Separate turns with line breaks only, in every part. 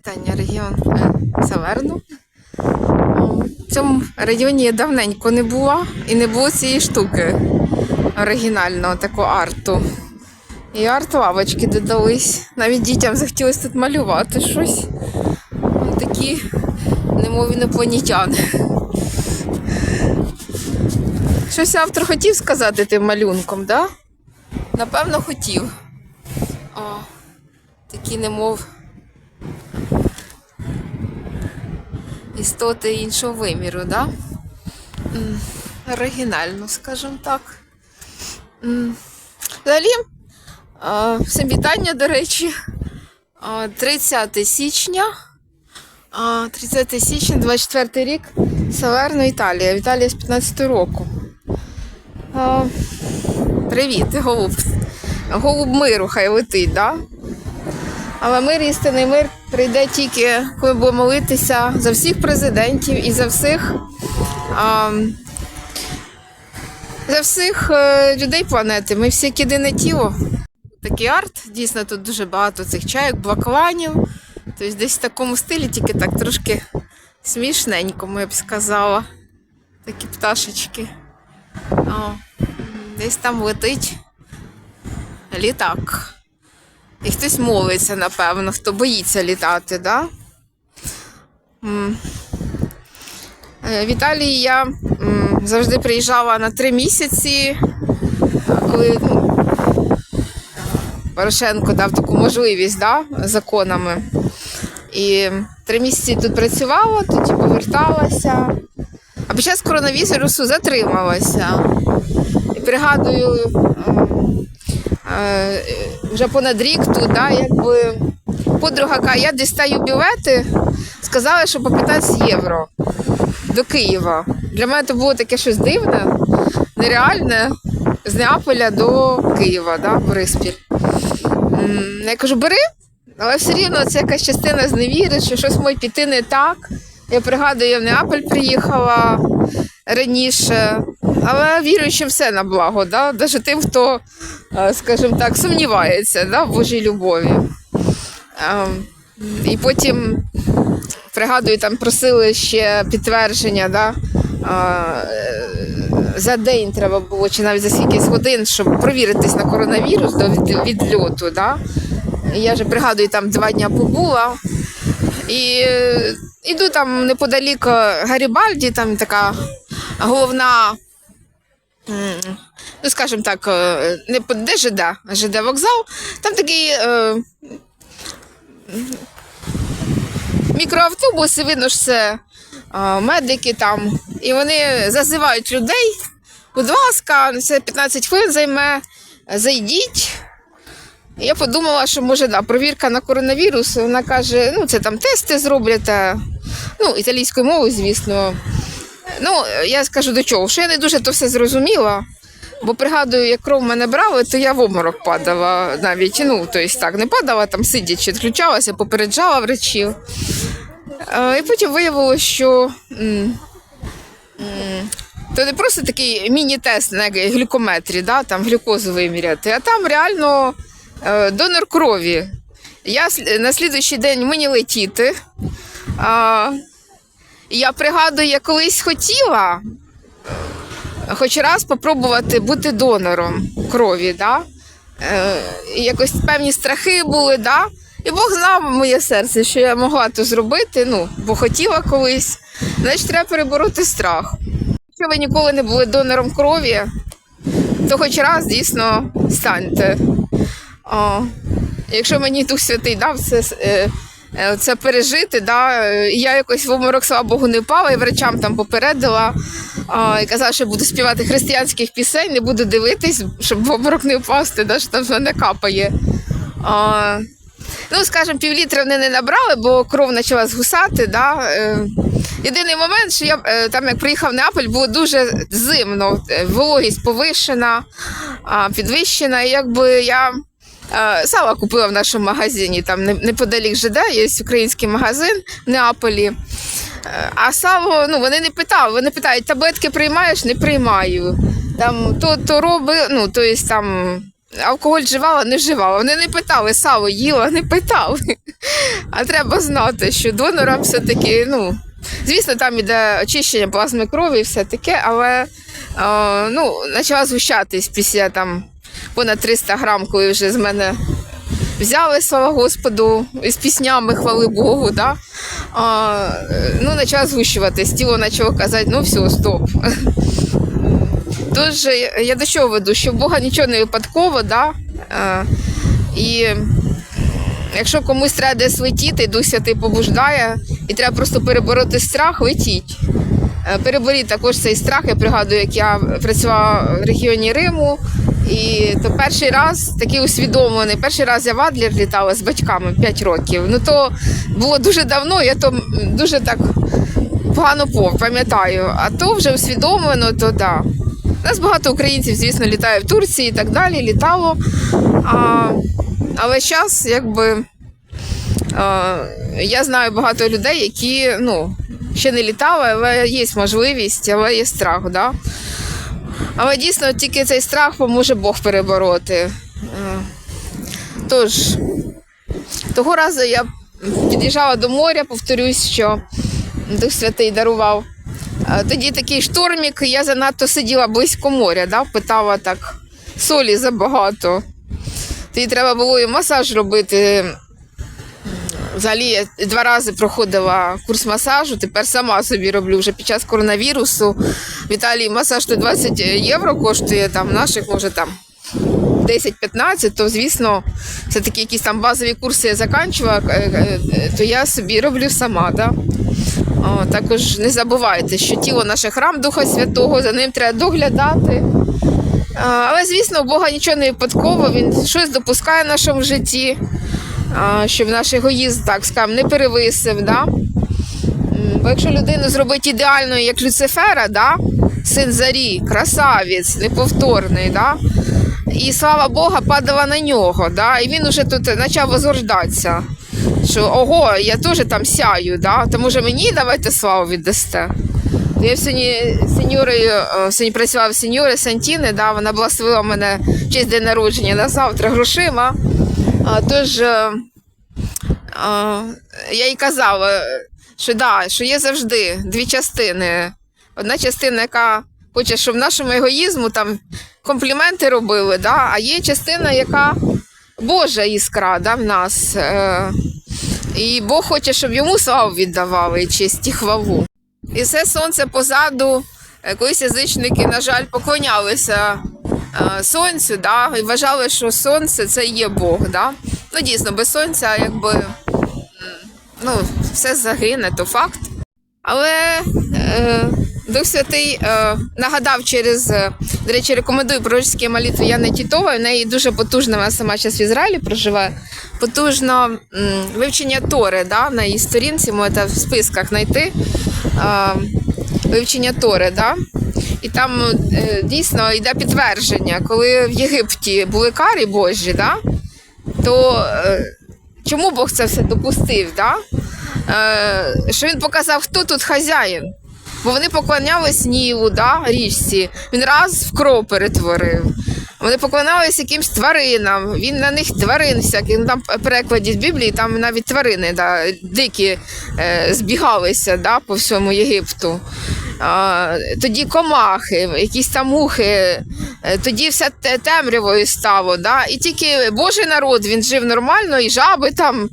Вітання регіон Саверну. В цьому районі я давненько не була і не було цієї штуки оригінального такого арту. І арт-лавочки додались. Навіть дітям захотілося тут малювати щось. Вон такі немов інопланетяни. Щось автор хотів сказати тим малюнком, да? Напевно, хотів. О, такі немов істоти іншого виміру, да? Оригінально, скажімо так. Взагалі, всім вітання, до речі. 30 січня. 30 січня, 24 рік. Саверно, Італія. Італія з 15 року. Привіт, голуб. Голуб миру хай летить, да? Але мир, істинний мир прийде тільки, коли будемо молитися за всіх президентів і за всіх, а, за всіх е, людей планети. Ми всі як єдине тіло. Такий арт. Дійсно, тут дуже багато цих чайок, блакланів. Тобто десь в такому стилі, тільки так трошки смішненько, я б сказала. Такі пташечки. О, десь там летить літак. І хтось молиться, напевно, хто боїться літати, да? Е, В Італії я завжди приїжджала на три місяці, коли ну, Порошенко дав таку можливість да, законами. І три місяці тут працювала, тоді поверталася. А під час коронавірусу затрималася. І пригадую, вже понад рік тут, да, якби подруга каже, я дістаю білети, сказали, що по 15 євро до Києва. Для мене це було таке щось дивне, нереальне з Неаполя до Києва, да, Бориспіль. Я кажу, бери, але все рівно це якась частина зневіри, що щось може піти не так. Я пригадую, я в Неаполь приїхала раніше, але вірю, що все на благо, да? навіть тим, хто, е, скажімо так, сумнівається да, в Божій любові. Ем, І потім пригадую, там просили ще підтвердження, да? е, за день треба було, чи навіть за скількись годин, щоб провіритись на коронавірус до відльоту. Да? Я вже пригадую, там два дні побула. І е, іду там неподалік Гарібальді, там така головна, ну скажімо так, е, не де ЖД, а ЖД вокзал. Там такий е, мікроавтобуси, видно, що це е, медики там. І вони зазивають людей. Будь ласка, це 15 хвилин займе, зайдіть. Я подумала, що може да, провірка на коронавірус. Вона каже, ну це там тести зроблять, ну, італійською мовою, звісно. Ну, я скажу до чого, що я не дуже то все зрозуміла. Бо пригадую, як кров мене брали, то я в обморок падала навіть. Ну, тобто так, не падала, там сидячи, відключалася, попереджала врачів. Е, І потім виявилося, що то не просто такий міні-тест на глюкометрі, да, там глюкозу виміряти, а там реально е, донор крові. Я на слідуючий день мені летіти. А, я пригадую, я колись хотіла хоч раз спробувати бути донором крові. Да? Е, якось певні страхи були, да? і Бог знав моє серце, що я могла то зробити, ну, бо хотіла колись. Значить, треба перебороти страх. Якщо ви ніколи не були донором крові, то хоч раз дійсно станьте. О, якщо мені Дух Святий дав це, е, це пережити, да, е, я якось в обморок, слава Богу, не впала, і врачам там попередила а, і казала, що буду співати християнських пісень, не буду дивитись, щоб в обморок не впасти, да, що там з мене капає. А, ну, скажімо, півлітра вони не набрали, бо кров почала згусати. Да, е, Єдиний момент, що я е, там, як приїхав в Неаполь, було дуже зимно, е, вологість повищена, підвищена. І якби я е, купила в нашому магазині, там неподалік ЖД, є український магазин в Неаполі. Е, А сало, ну вони не питали, вони питають, таблетки приймаєш, не приймаю. Там то, то роби, ну, то є там алкоголь вживала, не вживала. Вони не питали, сало їла, не питали. А треба знати, що донорам все-таки, ну, звісно, там іде очищення плазми крові і все таке, але е, ну, почала згущатись після там понад 300 грам, коли вже з мене взяли, слава Господу, із піснями, хвали Богу, да? а, е, ну, почала згущуватись, тіло почало казати, ну все, стоп. Тож я до чого веду, що в Бога нічого не випадково, да? Е, і якщо комусь треба десь летіти, Дух Святий побуждає, і треба просто перебороти страх, летіть. Е, Переборіть також цей страх. Я пригадую, як я працювала в регіоні Риму, і то перший раз такий усвідомлений. Перший раз я в Адлер літала з батьками 5 років. Ну то було дуже давно, я то дуже так погано пам'ятаю. А то вже усвідомлено, то да. У нас багато українців, звісно, літає в Турції і так далі, літало. А, але зараз, якби. Я знаю багато людей, які ну, ще не літали, але є можливість, але є страх. Да? Але дійсно тільки цей страх поможе Бог перебороти. Е, Тож, того разу я під'їжджала до моря, повторюсь, що Дух Святий дарував. Е, Тоді такий штормік, я занадто сиділа близько моря, да? питала так, солі забагато. Тоді треба було і масаж робити. Взагалі я два рази проходила курс масажу, тепер сама собі роблю вже під час коронавірусу. В Італії масаж 120 євро коштує, там наших може там 10-15, то звісно, це такі якісь там базові курси я заканчувала, е, е, то я собі роблю сама. Да? О, також не забувайте, що тіло наше храм Духа Святого, за ним треба доглядати. Але, звісно, у Бога нічого не випадково, він щось допускає в нашому житті, щоб наш егоїзм, так скажемо, не перевисив. Да? Бо якщо людину зробити ідеальною, як Люцифера, да? син Зарі, красавець, неповторний, да? і слава Бога падала на нього, да? і він уже тут почав возгождатися. Що ого, я теж там сяю, да? то може мені давайте славу віддасте. Я сьогодні з сеньорою, е, сьогодні працювала в сеньори Сантіни, да, вона благословила мене в честь день народження на завтра грошима. А, тож е, а, я їй казала, що, да, що є завжди дві частини. Одна частина, яка хоче, щоб нашому егоїзму там компліменти робили, да, а є частина, яка Божа іскра да, в нас. Е, і Бог хоче, щоб йому славу віддавали, і честь і хвалу. І все сонце позаду. Е, Колись язичники, на жаль, поклонялися сонцю, да, і вважали, що сонце це є Бог. Да? Ну, дійсно, без сонця, якби ну, все загине, то факт. Але е, Дух Святий е, нагадав через, е, до речі, рекомендую пророчські молитви Яни Тітової. В неї дуже потужна, вона сама зараз в Ізраїлі проживає. Потужно м, вивчення Тори, да, на її сторінці, можете в списках знайти. Е, вивчення Тори, да? І там е, дійсно йде підтвердження, коли в Єгипті були карі Божі, да? то е, чому Бог це все допустив? Да? Е, що він показав, хто тут хазяїн. Бо вони поклонялись Нілу, да, річці. Він раз в кров перетворив. Вони поклонялись якимсь тваринам. Він на них тварин всяких. Ну, там перекладі з Біблії, там навіть тварини да, дикі е, збігалися да, по всьому Єгипту. А, тоді комахи, якісь там мухи, е, тоді все темрявою стало. Да? І тільки Божий народ він жив нормально, і жаби там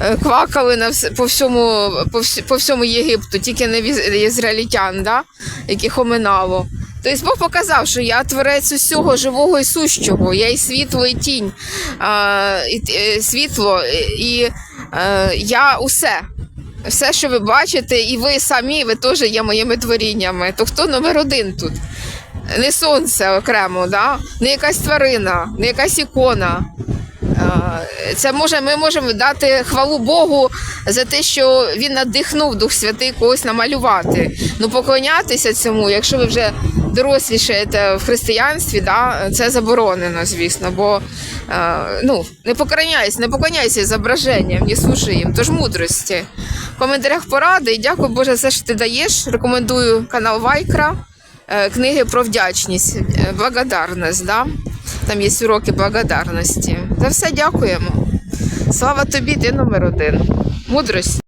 е, квакали на вс- по, всьому, по, вс- по всьому Єгипту, тільки не ізраїльтян, да? яких оминало. Тобто Бог показав, що я творець усього живого і сущого, я і світло, і тінь, а, і, е, світло, і, і я усе. Все, що ви бачите, і ви самі, ви теж є моїми творіннями. То хто номер один тут? Не сонце окремо, да? не якась тварина, не якась ікона. Це може, ми можемо дати хвалу Богу за те, що він надихнув Дух Святий когось намалювати. Ну, поклонятися цьому, якщо ви вже дорослішаєте в християнстві, да, це заборонено, звісно. Бо ну, не поклоняйся, не поклоняйся зображенням, не служи їм, тож мудрості. Коментарях поради дякую Боже те, що ти даєш. Рекомендую канал Вайкра, е, книги про вдячність, е, благодарність. Да? Там є уроки благодарності. За все дякуємо. Слава тобі, ти номер один. Мудрості.